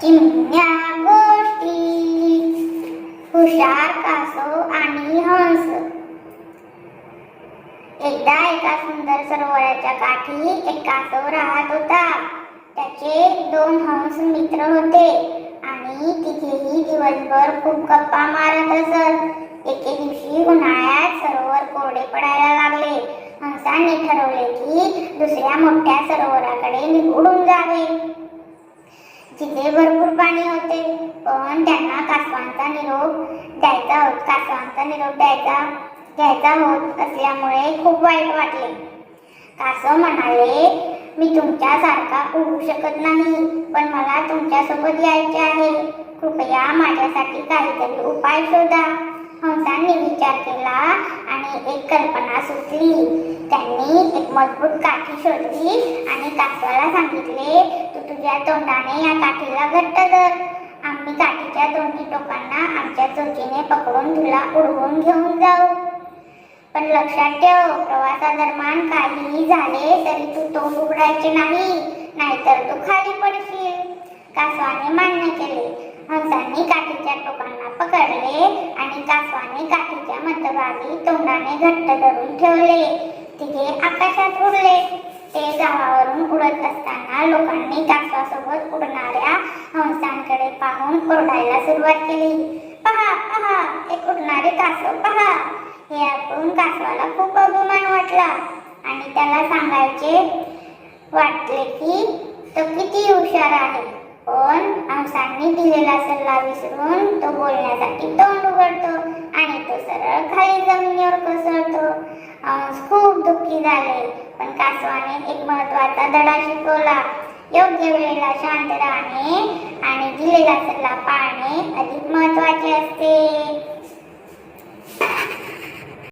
चिमण्या गोष्टी. हुशार कासव आणि हंस. एकदा एका सुंदर सरोवराच्या काठी एक कासव राहत होता. त्याचे दोन हंस मित्र होते आणि तिथेही दिवसभर खूप गप्पा मारत असत. एके दिवशी उन्हाळ्यात सरोवर कोरडे पडायला लागले. हंसाने ठरवले की दुसऱ्या मोठ्या सरोवराकडे निघून जावे. जिथे भरपूर पाणी होते पण त्यांना कासवांचा निरोप द्यायचा होत कासवांचा निरोप द्यायचा घ्यायचा होत असल्यामुळे खूप वाईट वाटले. कासव म्हणाले मी तुमच्यासारखा उडू शकत नाही पण मला तुमच्यासोबत यायचे आहे. कृपया माझ्यासाठी काहीतरी उपाय शोधा. हंसांनी विचार केला आणि एक कल्पना सुचली. त्यांनी एक मजबूत काठी शोधली आणि कासवाला सांगितले तू तुझ्या तोंडाने या काठीला घट्ट धर. आम्ही काठीच्या दोन्ही टोकांना आमच्या चोचीने पकडून तुला उडवून घेऊन जाऊ. पण लक्षात ठेव प्रवासादरम्यान काहीही झाले तरी तू तोंड उघडायचे नाही नाहीतर तू खाली पडशील. कासवाने मान्य केले. हंसांनी काठीच्या टोकांना पकडले आणि कासवाने काठीच्या मध्यभागी तोंडाने घट्ट धरून ठेवले. तिघे आकाशात उडले. ते गावावरून उडत असताना लोकांनी कासवासोबत उडणाऱ्या हंसांकडे पाहून ओरडायला सुरुवात केली. पहा पहा एक उडणारे कासव पहा. हे ऐकून कासवाला खूप अभिमान वाटला आणि त्याला सांगायचे वाटले की तो किती हुशार आहे. पण हंसांनी दिलेला सल्ला विसरून तो बोलण्यासाठी तोंड उघडतो आणि तो सरळ खाली जमिनीवर कोसळतो. हंस खूप दुःखी झाले पण कासवाने एक महत्त्वाचा धडा शिकवला. योग्य वेळेला शांत राहणे आणि दिलेला सल्ला पाळणे अधिक महत्त्वाचे असते.